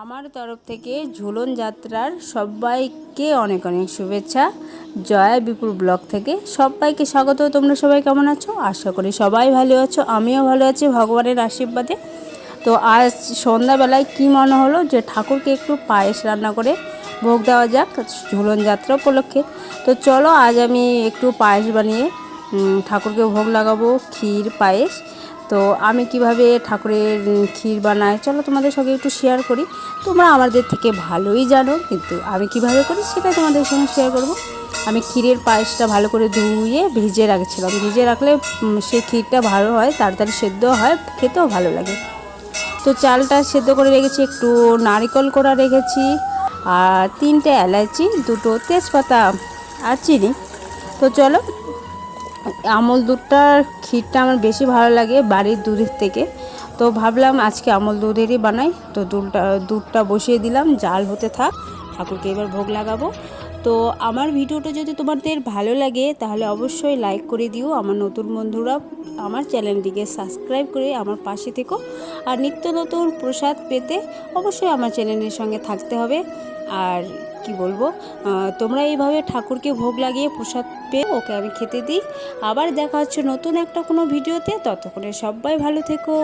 আমার তরফ থেকে ঝুলন যাত্রার সবাইকে অনেক অনেক শুভেচ্ছা। জয়া বিপুল ব্লগ থেকে সবাইকে স্বাগত। তোমরা সবাই কেমন আছো? আশা করি সবাই ভালো আছো, আমিও ভালো আছি ভগবানের আশীর্বাদে। তো আজ সন্ধ্যাবেলায় কি মনে হলো যে ঠাকুরকে একটু পায়েস রান্না করে ভোগ দেওয়া যাক ঝুলন যাত্রা উপলক্ষে। তো চলো আজ আমি একটু পায়েস বানিয়ে ঠাকুরকে ভোগ লাগাবো, ক্ষীর, পায়েস। তো আমি কীভাবে ঠাকুরের ক্ষীর বানাই? চলো তোমাদের সঙ্গে একটু শেয়ার করি। তোমরা আমাদের থেকে ভালোই জানো, কিন্তু আমি কীভাবে করি সেটা তোমাদের সঙ্গে শেয়ার করব। আমি ক্ষীরের পায়েসটা ভালো করে ধুয়ে ভিজে রাখছিলাম। ভিজে রাখলে সে ক্ষীরটা ভালো হয়, তাড়াতাড়ি সেদ্ধ হয়, খেতেও ভালো লাগে। তো চালটা সেদ্ধ করে রেখেছি, একটু নারকেল করা রেখেছি, আর তিনটে এলাচি দুটো তেজপাতা আর চিনি। তো চলো আমল দুধটার ক্ষীরটা আমার বেশি ভালো লাগে বাড়ির দুধের থেকে। তো ভাবলাম আজকে আমল দুধেরই বানাই। তো দুধটা দুধটা বসিয়ে দিলাম, জাল হতে থাক, ঠাকুরকে এবার ভোগ লাগাবো। তো আমার ভিডিওটা যদি তোমাদের ভালো লাগে, তাহলে অবশ্যই লাইক করে দিও। আমার নতুন বন্ধুরা, আমার চ্যানেলটিকে সাবস্ক্রাইব করে আমার পাশে থেকো। আর নিত্য নতুন প্রসাদ পেতে অবশ্যই আমার চ্যানেলের সঙ্গে থাকতে হবে। আর কি বলব তোমরা এইভাবে ঠাকুরকে ভোগ লাগিয়ে প্রসাদ পেয়ে ওকে আমি খেতে দিই। আবার দেখা হচ্ছে নতুন একটা কোনো ভিডিওতে, ততক্ষণে সবাই ভালো থেকো।